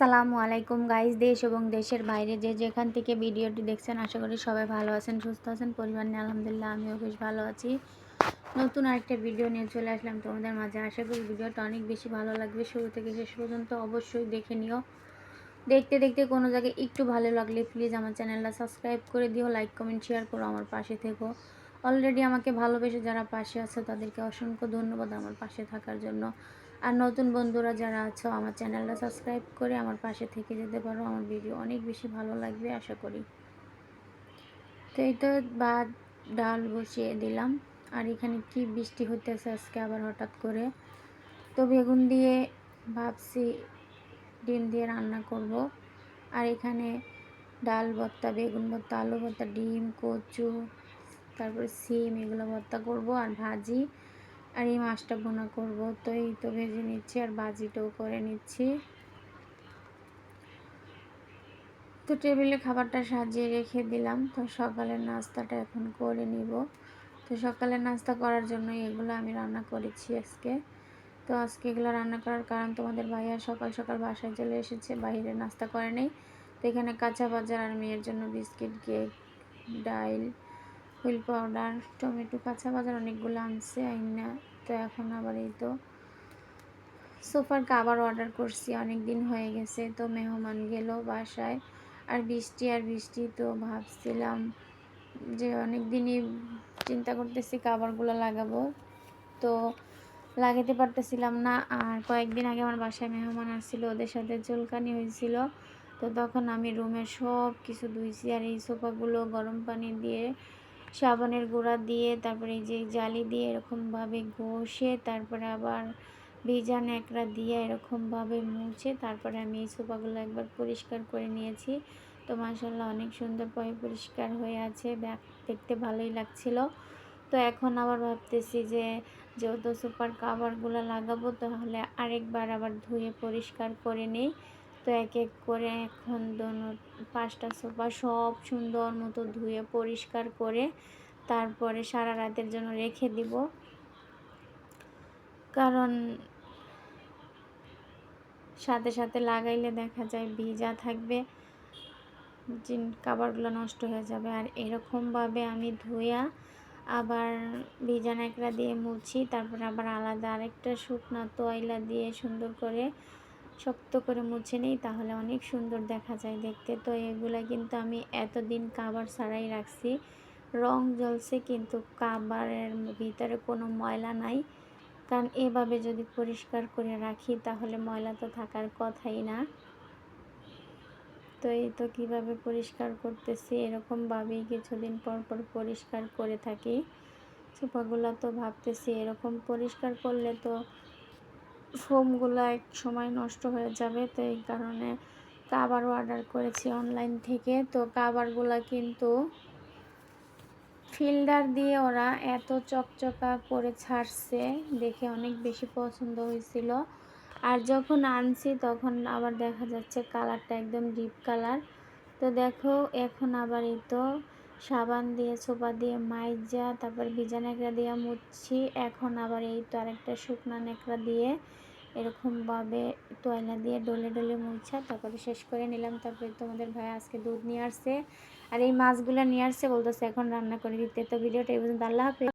সালামু আলাইকুম গাইজ দেশ এবং দেশের বাইরে যে যেখান থেকে ভিডিওটি দেখছেন, আশা করি সবাই ভালো আছেন, সুস্থ আছেন, পরিবার নিয়ে আলহামদুলিল্লাহ আমিও বেশ ভালো আছি। নতুন আরেকটা ভিডিও নিয়ে চলে আসলাম তোমাদের মাঝে। আশা করি ভিডিওটা অনেক বেশি ভালো লাগবে। শুরু থেকে শেষ পর্যন্ত অবশ্যই দেখে নিও। দেখতে দেখতে কোনো জায়গায় একটু ভালো লাগলে প্লিজ আমার চ্যানেলটা সাবস্ক্রাইব করে দিও লাইক কমেন্ট শেয়ার করো, আমার পাশে থেকো। অলরেডি আমাকে ভালোবেসে যারা পাশে আছে, তাদেরকে অসংখ্য ধন্যবাদ আমার পাশে থাকার জন্য। আর নতুন বন্ধুরা যারা আছো, আমার চ্যানেলটা সাবস্ক্রাইব করে আমার পাশে থেকে যেতে পারো। আমার ভিডিও অনেক বেশি ভালো লাগবে, আশা করি। তো এই তো ভাত, ডাল বসিয়ে দিলাম। আর এখানে কি বৃষ্টি হতেছে আজকে আবার হঠাৎ করে? তো বেগুন দিয়ে ভাবছি ডিম দিয়ে রান্না করব। আর এখানে ডাল ভর্তা, বেগুন ভর্তা, আলু ভর্তা, ডিম, কচু, তারপরে সিম, এগুলো ভর্তা করব। আর ভাজি আর এই মাছটা বোনা করব। তো এই তো ভেজে নিচ্ছি আর ভাজিটাও করে নিচ্ছি। তো টেবিলে খাবারটা সাজিয়ে রেখে দিলাম। তো সকালের নাস্তাটা এখন করে নিব। তো সকালের নাস্তা করার জন্য এগুলো আমি রান্না করেছি আজকে। তো আজকে এগুলো রান্না করার কারণ তোমাদের ভাইয়া সকাল সকাল বাসায় চলে এসেছে, বাইরে নাস্তা করে নেই। তো এখানে কাঁচা বাজার আর মেয়ের জন্য বিস্কিট, কেক, ডাইল, হুইল পাউডার, টমেটো, কাঁচা বাজার অনেকগুলো আনছে, আইনা। তো এখন আবার এই তো সোফার কাবার অর্ডার করছি অনেক দিন হয়ে গেছে তো মেহমান গেল বাসায়। আর বৃষ্টি আর বৃষ্টি তো ভাবছিলাম যে অনেক দিনই চিন্তা করতেছি কাবারগুলো লাগাবো। তো লাগাতে পারতেছিলাম না, আর কয়েকদিন আগে আমার বাসায় মেহমান আসছিল, ওদের সাথে চুলকানি হয়েছিল। তো তখন আমি রুমের সব কিছু ধুইছি আর এই সোফাগুলো গরম পানি দিয়ে সাবানের গুঁড়া দিয়ে, তারপরে এই যে জালি দিয়ে এরকমভাবে ঘষে, তারপরে আবার ভিজা ন্যাকড়া দিয়ে এরকমভাবে মুছে, তারপরে আমি এই সোফাগুলো একবার পরিষ্কার করে নিয়েছি। তো মাসাল্লাহ অনেক সুন্দর পয় পরিষ্কার হয়ে আছে দেখতে ভালোই লাগছিল। তো এখন আবার ভাবতেছি যে যেহেতু সুপার কাভারগুলো লাগাবো, তাহলে আরেকবার আবার ধুয়ে পরিষ্কার করে নিই। তো এক এক করে এখন দোনো পাঁচটা সোফা সব সুন্দর মতো ধুয়ে পরিষ্কার করে তারপরে সারা রাতের জন্য রেখে দিব। কারণ সাথে সাথে লাগাইলে দেখা যায় ভিজা থাকবে, জিন কাবারগুলো নষ্ট হয়ে যাবে। আর এরকমভাবে আমি ধুয়া আবার ভিজা ন্যাকড়া দিয়ে মুছি, তারপর আবার আলাদা আরেকটা শুকনো তোয়লা দিয়ে সুন্দর করে শক্ত করে মুছে নেই, তাহলে অনেক সুন্দর দেখা যায় দেখতে। তো এগুলো কিন্তু আমি এতদিন কাবার ছাড়াই রাখছি। রং জ্বলছে কিন্তু কাবারের ভিতরে কোনো ময়লা নাই। কারণ এভাবে যদি পরিষ্কার করে রাখি, তাহলে ময়লা তো থাকার কথাই না। তো এই তো কীভাবে পরিষ্কার করতেছি এরকমভাবেই কিছুদিন পর পর পরিষ্কার করে থাকি। সোফাগুলো তো ভাবতেছি, এরকম পরিষ্কার করলে তো ফোমগুলো এক সময় নষ্ট হয়ে যাবে, তো এই কারণে কাবারও অর্ডার করেছি অনলাইন থেকে। তো কাবারগুলো কিন্তু ফিল্ডার দিয়ে ওরা এত চকচকা করে ছাড়ছে, দেখে অনেক বেশি পছন্দ হয়েছিল। আর যখন আনছি তখন আবার দেখা যাচ্ছে কালারটা একদম ডিপ কালার তো দেখো, এখন আবার এই তো সাবান দিয়ে, ছোপা দিয়ে মাইজা, তারপর ভিজা ন্যাকড়া দিয়ে মুছছি এখন আবার এই তো আরেকটা শুকনা ন্যাকড়া দিয়ে এরকমভাবে তোয়লা দিয়ে ডলে ডলে মুছা। তারপরে শেষ করে নিলাম। তারপরে তোমাদের ভাই আজকে দুধ নিয়ে আসছে। আর এই মাছগুলো নিয়ে আসছে বলতেছে, এখন রান্না করে দিতে। তো ভিডিওটা এই পর্যন্ত। আল্লাহ হাফেজ।